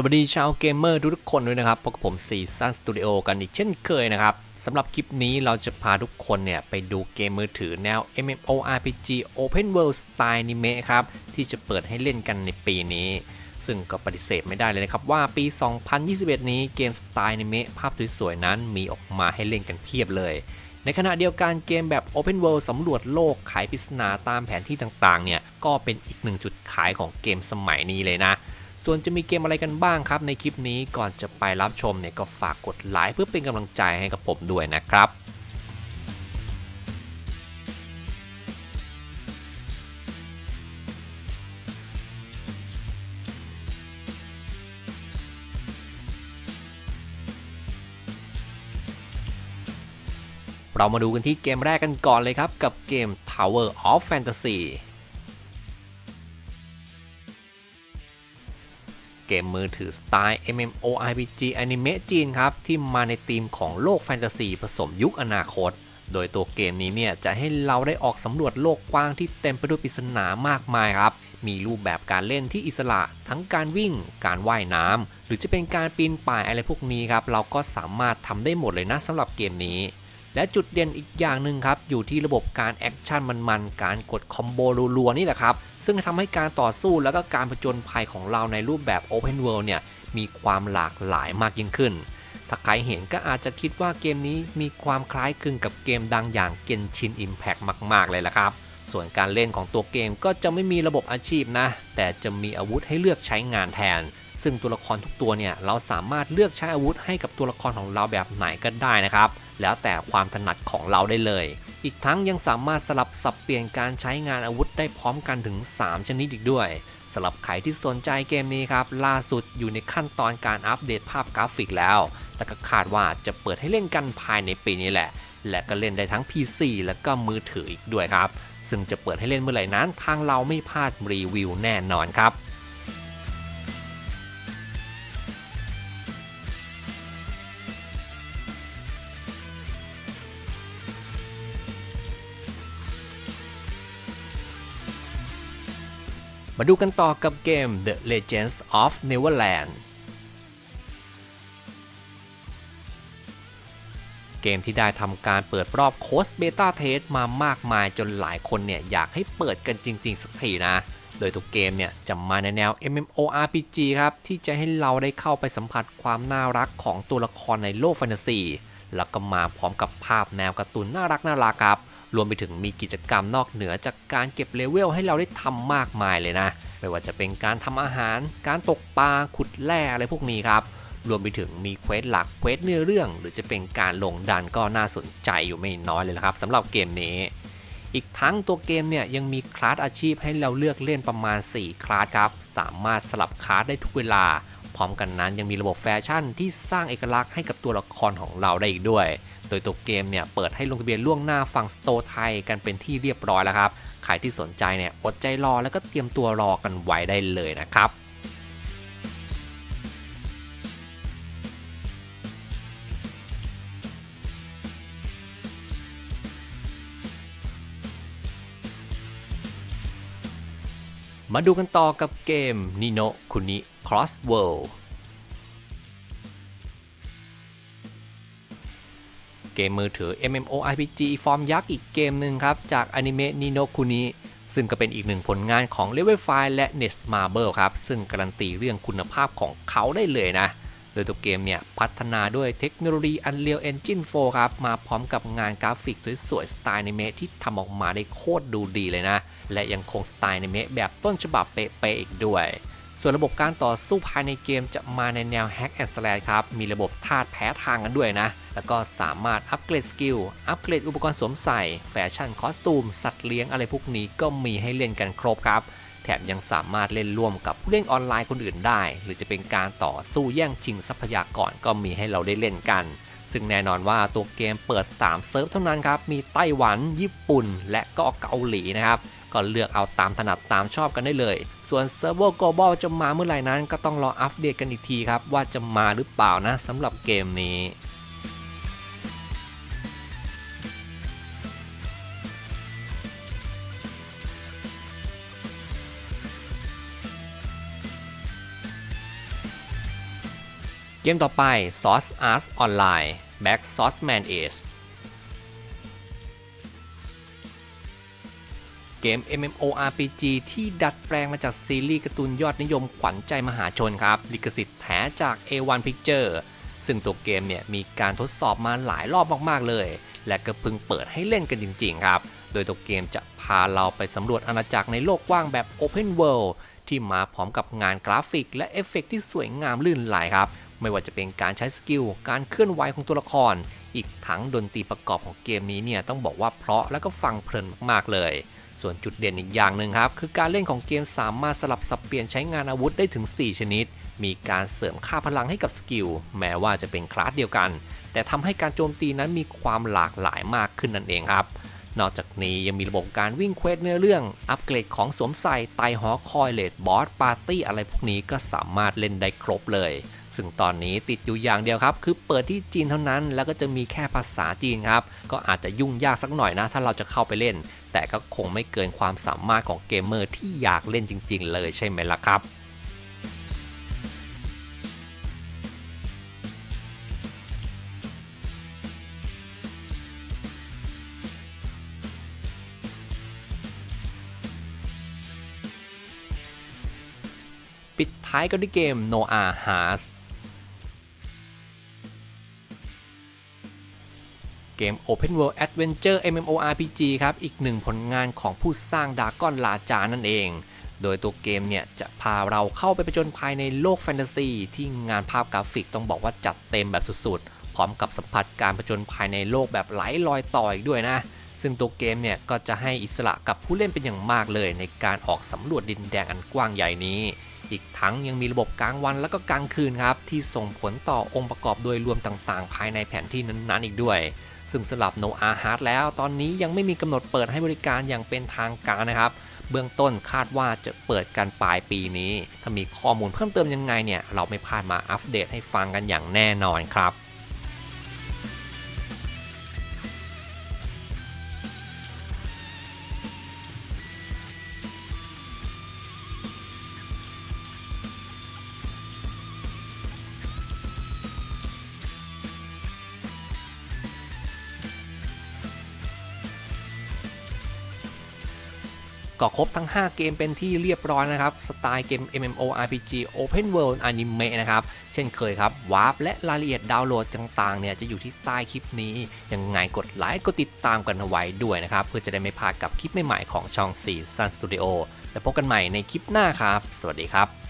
สวัสดีชาวเกมเมอร์ทุกๆคนด้วยนะครับพบกับผมซีซันสตูดิโอกันอีกเช่นเคยนะครับสำหรับคลิปนี้เราจะพาทุกคนเนี่ย ไปดูเกมมือถือแนว MMORPG Open World Style Anime ครับ ที่จะเปิดให้เล่นกันในปีนี้ ซึ่งก็ปฏิเสธไม่ได้เลยนะครับ ว่าปี 2021 นี้เกมสไตล์นิเมะภาพสวยๆ นั้นมีออกมาให้เล่นกันเพียบเลย ในขณะเดียวกันเกมแบบ Open World สำรวจโลกไขปริศนาตามแผนที่ต่างๆเนี่ยก็เป็นอีกหนึ่งจุดขายของเกมสมัยนี้เลยนะ ส่วนจะมีเกมอะไรกันบ้างครับในคลิปนี้ก่อนจะไปรับชมเนี่ยก็ฝากกดไลค์เพื่อเป็นกำลังใจให้กับผมด้วยนะครับเรามาดูกันที่เกมแรกกันก่อนเลยครับ กับเกม Tower of Fantasy เกมมือถือสไตล์ MMORPG อนิเมะจีนครับ ที่มาในธีมของโลกแฟนตาซีผสมยุคอนาคต โดยตัวเกมนี้เนี่ยจะให้เราได้ออกสำรวจโลกกว้างที่เต็มไปด้วยปริศนามากมายครับ มีรูปแบบการเล่นที่อิสระ ทั้งการวิ่ง การว่ายน้ำหรือจะเป็นการปีนป่ายอะไรพวกนี้ครับ เราก็สามารถทำได้หมดเลยนะสำหรับเกมนี้ และจุดเด่นอีกอย่างหนึ่งครับ อยู่ที่ระบบการแอคชั่นมันๆ การกดคอมโบรัวๆ นี่แหละครับ ซึ่งทำให้การต่อสู้แล้วก็การผจญภัยของเราในรูปแบบ Open World เนี่ย มีความหลากหลายมากยิ่งขึ้น ถ้าใครเห็นก็อาจจะคิดว่าเกมนี้มีความคล้ายคลึงกับเกมดังอย่าง Genshin Impact มาก ๆ เลยละครับ ส่วนการเล่นของตัวเกมก็จะไม่มีระบบอาชีพนะ แต่จะมีอาวุธให้เลือกใช้งานแทน ซึ่งตัวละครทุกตัวเนี่ยเราสามารถเลือกใช้อาวุธให้กับตัวละครของเราแบบไหนก็ได้นะครับ แล้วแต่ความถนัดของเราได้เลย อีกทั้งยังสามารถสลับสับเปลี่ยนการใช้งานอาวุธได้พร้อมกันถึง 3 ชนิดอีกด้วยสำหรับใครที่สนใจเกมนี้ครับ ล่าสุดอยู่ในขั้นตอนการอัปเดตภาพกราฟิกแล้ว และก็คาดว่าจะเปิดให้เล่นกันภายในปีนี้แหละ และก็เล่นได้ทั้ง PC และก็มือถืออีกด้วยครับ ซึ่งจะเปิดให้เล่นเมื่อไหร่นั้นทางเราไม่พลาดรีวิวแน่นอนครับ มาดูกันต่อกับเกม The Legends of Neverland เกมที่ได้ทำการเปิดรอบโค้ดเบต้าเทสมามากมายจนหลายคนเนี่ย อยากให้เปิดกันจริง ๆ สักทีนะ โดยทุกเกมเนี่ย จะมาในแนว MMORPG ครับ ที่จะให้เราได้เข้าไปสัมผัสความน่ารักของตัวละครในโลกแฟนตาซีแล้วก็มาพร้อมกับภาพแนวการ์ตูนน่ารักน่ารักครับ รวมไปถึงมีกิจกรรมนอกเหนือจากการเก็บเลเวลให้เราได้ทำมากมายเลยนะ ไม่ว่าจะเป็นการทำอาหาร การตกปลา ขุดแร่อะไรพวกนี้ครับ รวมไปถึงมีเควสหลัก เควสเนื้อเรื่อง หรือจะเป็นการลงดันก็น่าสนใจอยู่ไม่น้อยเลยละครับสำหรับเกมนี้ อีกทั้งตัวเกมเนี่ยยังมีคลาสอาชีพให้เราเลือกเล่นประมาณ 4 คลาสครับ สามารถสลับคลาสได้ทุกเวลา พร้อมกันนั้นยังมีระบบแฟชั่นที่สร้างเอกลักษณ์ให้กับตัวละครของเราได้อีกด้วย โดยตัวเกมเนี่ยเปิดให้ลงทะเบียนล่วงหน้าฝั่งสโตไทยกันเป็นที่เรียบร้อยแล้วครับ ใครที่สนใจเนี่ยอดใจรอแล้วก็เตรียมตัวรอกันไว้ได้เลยนะครับมาดูกันต่อกับเกม Nino Kuni Cross World เกมมือถือ MMORPG ฟอร์มยักษ์อีกเกมหนึ่งครับ จากอนิเมะ Nino Kuni ซึ่งก็เป็นอีกหนึ่งผลงานของ Level 5 และ Netmarble ครับ ซึ่งการันตีเรื่องคุณภาพของเขาได้เลยนะ โดยตัวเกมเนี่ยพัฒนาด้วยเทคโนโลยี Unreal Engine 4 ครับ มาพร้อมกับงานกราฟิกสวยๆ สไตล์อนิเมะที่ทำออกมาได้โคตรดูดีเลยนะ และยังคงสไตล์อนิเมะแบบต้นฉบับเป๊ะๆอีกด้วย ส่วนระบบการต่อสู้ภายในเกมจะมาในแนว Hack and Slash ครับ มีระบบธาตุแพ้ทางกันด้วยนะ แล้วก็สามารถอัปเกรดสกิล อัปเกรดอุปกรณ์สวมใส่ แฟชั่นคอสตูม สัตว์เลี้ยงอะไรพวกนี้ก็มีให้เล่นกันครบครับ แถมยังสามารถเล่นร่วมกับผู้เล่นออนไลน์คนอื่นได้ หรือจะเป็นการต่อสู้แย่งชิงทรัพยากรก็มีให้เราได้เล่นกัน ซึ่งแน่นอนว่าตัวเกมเปิด 3 เซิร์ฟเท่านั้นครับ มีไต้หวัน ญี่ปุ่น และก็เกาหลีนะครับก็เลือกเอาตามถนัดตามชอบกันได้เลย ส่วนเซิร์ฟเวอร์ global จะมาเมื่อไหร่นั้น ก็ต้องรออัปเดตกันอีกทีครับว่าจะมาหรือเปล่านะสำหรับเกมนี้ เกมต่อไป Sauce Arts Online Back Sauce Man Ace เกม MMORPG ที่ดัดแปลงมาจากซีรีส์การ์ตูนยอดนิยมขวัญใจมหาชนครับ ลิขสิทธิ์แท้จาก A1 Picture ซึ่งตัวเกมเนี่ยมีการทดสอบมาหลายรอบมากๆเลย และก็เพิ่งเปิดให้เล่นกันจริงๆครับ โดยตัวเกมจะพาเราไปสำรวจอาณาจักรในโลกกว้างแบบ Open World ที่มาพร้อมกับงานกราฟิกและเอฟเฟกต์ที่สวยงามลื่นไหลครับ ไม่ว่าจะเป็นการใช้สกิล การเคลื่อนไหวของตัวละคร อีกทั้งดนตรีประกอบของเกมนี้เนี่ยต้องบอกว่าเพราะและก็ฟังเพลินมากๆเลย ส่วนจุดเด่นอีกอย่างหนึ่งครับ คือการเล่นของเกมสามารถสลับสับเปลี่ยนใช้งานอาวุธได้ถึง 4 ชนิด มีการเสริมค่าพลังให้กับสกิล แม้ว่าจะเป็นคลาสเดียวกัน แต่ทำให้การโจมตีนั้นมีความหลากหลายมากขึ้นนั่นเองครับนอกจากนี้ยังมีระบบการวิ่งเควสเนื้อเรื่อง อัปเกรดของสวมใส่ไตหอคอยเลดบอสปาร์ตี้อะไรพวกนี้ก็สามารถเล่นได้ครบเลย ซึ่งตอนนี้ติดอยู่อย่างเดียวครับ คือเปิดที่จีนเท่านั้น แล้วก็จะมีแค่ภาษาจีนครับ ก็อาจจะยุ่งยากสักหน่อยนะ ถ้าเราจะเข้าไปเล่น แต่ก็คงไม่เกินความสามารถของเกมเมอร์ที่อยากเล่นจริง ๆ เลยใช่ไหมล่ะครับปิดท้ายกันด้วยเกม Noah Hearts เกม Open World Adventure MMORPG ครับ อีกหนึ่งผลงานของผู้สร้างดากอนลาจานั่นเอง โดยตัวเกมเนี่ย จะพาเราเข้าไปประจนภายในโลกแฟนตาซี ที่งานภาพกราฟิกต้องบอกว่าจัดเต็มแบบสุดๆ พร้อมกับสัมผัสการประจนภายในโลกแบบไหลลอยต่ออีกด้วยนะ ซึ่งตัวเกมเนี่ย ก็จะให้อิสระกับผู้เล่นเป็นอย่างมากเลย ในการออกสำรวจดินแดนอันกว้างใหญ่นี้อีกทั้งยังมีระบบกลางวันและก็กลางคืนครับ ที่ส่งผลต่อองค์ประกอบโดยรวมต่างๆ ภายในแผนที่นั้นๆอีกด้วย ซึ่งสำหรับ No a h a r t แล้ว ตอนนี้ยังไม่มีกำหนดเปิดให้บริการอย่างเป็นทางการนะครับ เบื้องต้นคาดว่าจะเปิดกันปลายปีนี้ ถ้ามีข้อมูลเพิ่มเติมยังไงเนี่ย เราไม่พลาดมาอัปเดตให้ฟังกันอย่างแน่นอนครับ ก็ครบทั้ง 5 เกมเป็นที่เรียบร้อยนะครับ สไตล์เกม MMORPG Open World Anime นะครับ เช่นเคยครับ วาร์ปและรายละเอียดดาวน์โหลดต่างๆเนี่ยจะอยู่ที่ใต้คลิปนี้ ยังไงกดไลค์กดติดตามกันเอาไว้ด้วยนะครับ เพื่อจะได้ไม่พลาดกับคลิปใหม่ๆของช่อง4 Sun Studio แล้วพบกันใหม่ในคลิปหน้าครับ สวัสดีครับ